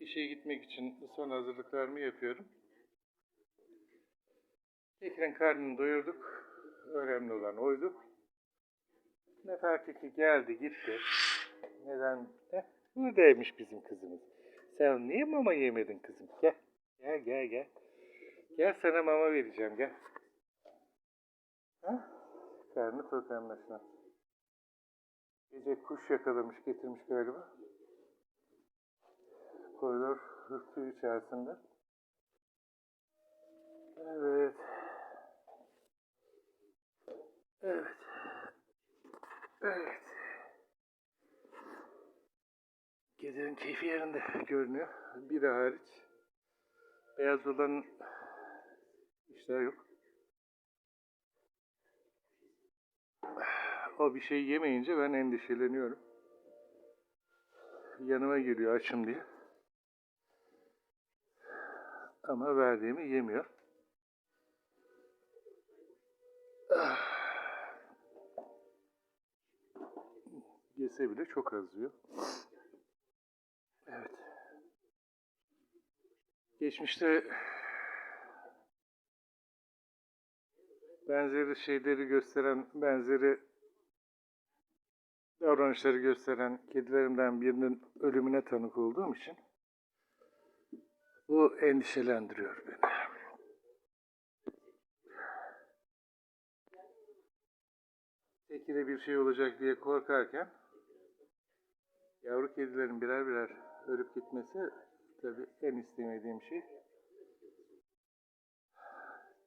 İşe gitmek için son hazırlıklarımı yapıyorum. Tekrar karnını doyurduk. Önemli olan oydu. Nefertiti geldi gitti. Neden? Heh, buradaymış bizim kızımız. Sen niye mama yemedin kızım? Gel. Gel gel gel. Gel sana mama vereceğim gel. Ha? Karnı anlaşılan. Gece kuş yakalamış getirmiş galiba. Koridor hırtı içerisinde. Evet. Evet. Evet. Gecenin keyfi yerinde görünüyor. Biri hariç. Beyaz olan işler yok. O bir şey yemeyince ben endişeleniyorum. Yanıma geliyor açım diye. Ama verdiğimi yemiyor. Ah. Yese bile çok az yiyor. Evet. Geçmişte benzeri şeyleri gösteren, benzeri davranışları gösteren kedilerimden birinin ölümüne tanık olduğum için bu endişelendiriyor beni. Tekire bir şey olacak diye korkarken yavru kedilerin birer birer ölüp gitmesi tabii en istemediğim şey.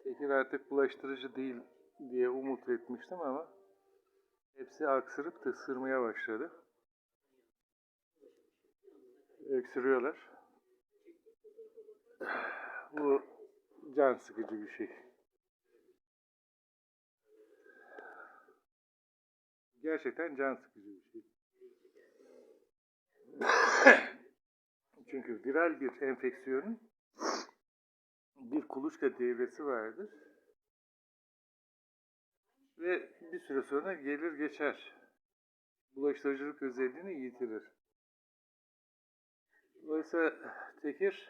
Tekir artık bulaştırıcı değil diye umut etmiştim ama hepsi aksırıp da başladı. Öksürüyorlar. Bu can sıkıcı bir şey. Gerçekten can sıkıcı bir şey. Çünkü viral bir enfeksiyonun bir kuluçka devresi vardır. Ve bir süre sonra gelir geçer. Bulaştırıcılık özelliğini yitirir. Dolayısıyla tekir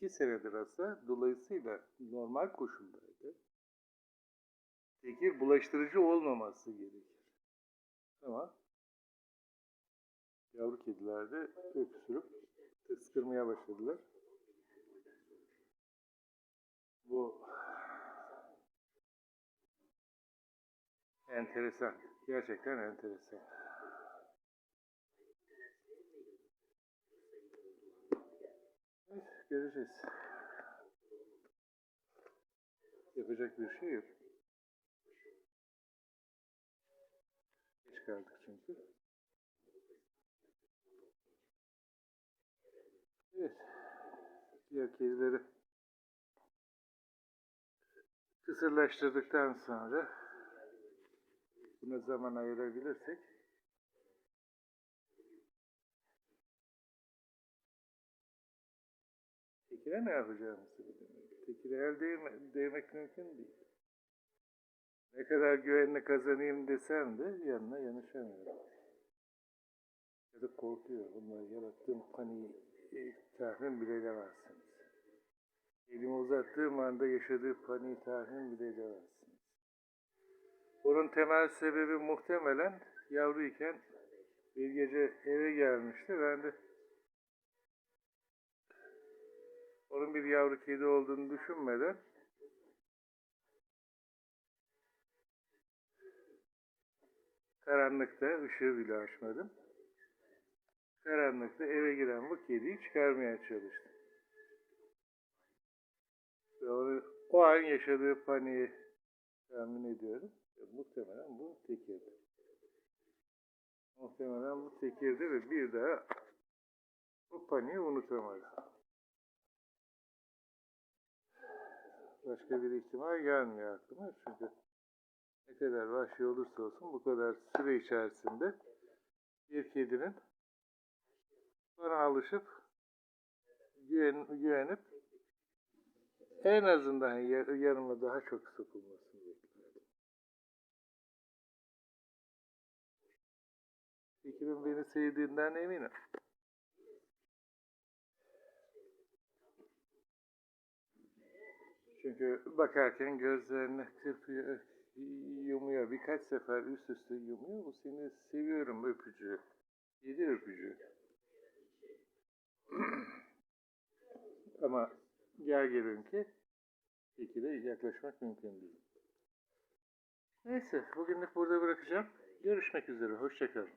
iki senedir hasta. Dolayısıyla normal koşullarda tekir bulaştırıcı olmaması gerekir. Ama yavru kedilerde öksürüp ıskırmaya başladılar. Bu enteresan. Gerçekten enteresan. Evet, göreceğiz. Yapacak bir şey yok. Geç kaldık çünkü. Evet. Diğer kedileri kısırlaştırdıktan sonra buna zaman ayırabilirsek Tekire ne yapacağımızı bilmiyorum. Tekire el değme, değmek mümkün değil. Ne kadar güvenli kazanayım desem de yanına yanaşamıyorum. Ya da korkuyor. Bunlar yarattığım paniği e, tahmin bile edemezsiniz. Elimi uzattığım anda yaşadığı paniği tahmin bile edemezsiniz. Bunun temel sebebi muhtemelen yavruyken bir gece eve gelmişti. Ben de onun bir yavru kedi olduğunu düşünmeden karanlıkta ışığı bile açmadım. Karanlıkta eve giren bu kediyi çıkarmaya çalıştım. Ve onu, o an yaşadığı paniği tahmin ediyorum. Ve muhtemelen bu tekirdi. Muhtemelen bu tekirdi ve bir daha bu paniği unutamadı. Başka bir ihtimal gelmiyor aklıma çünkü ne kadar vahşi olursa olsun bu kadar süre içerisinde bir kedinin bana alışıp güven, güvenip en azından yanıma daha çok sokulmasını beklerdim. Fikrim beni sevdiğinden eminim. Çünkü bakarken gözlerini kırpıyor, yumuyor. Birkaç sefer üst üste yumuyor. Bu seni seviyorum öpücüğü. Yedi öpücüğü. Ama gel gelin ki şekilde yaklaşmak mümkün değil. Neyse bugünlük burada bırakacağım. Görüşmek üzere. Hoşçakalın.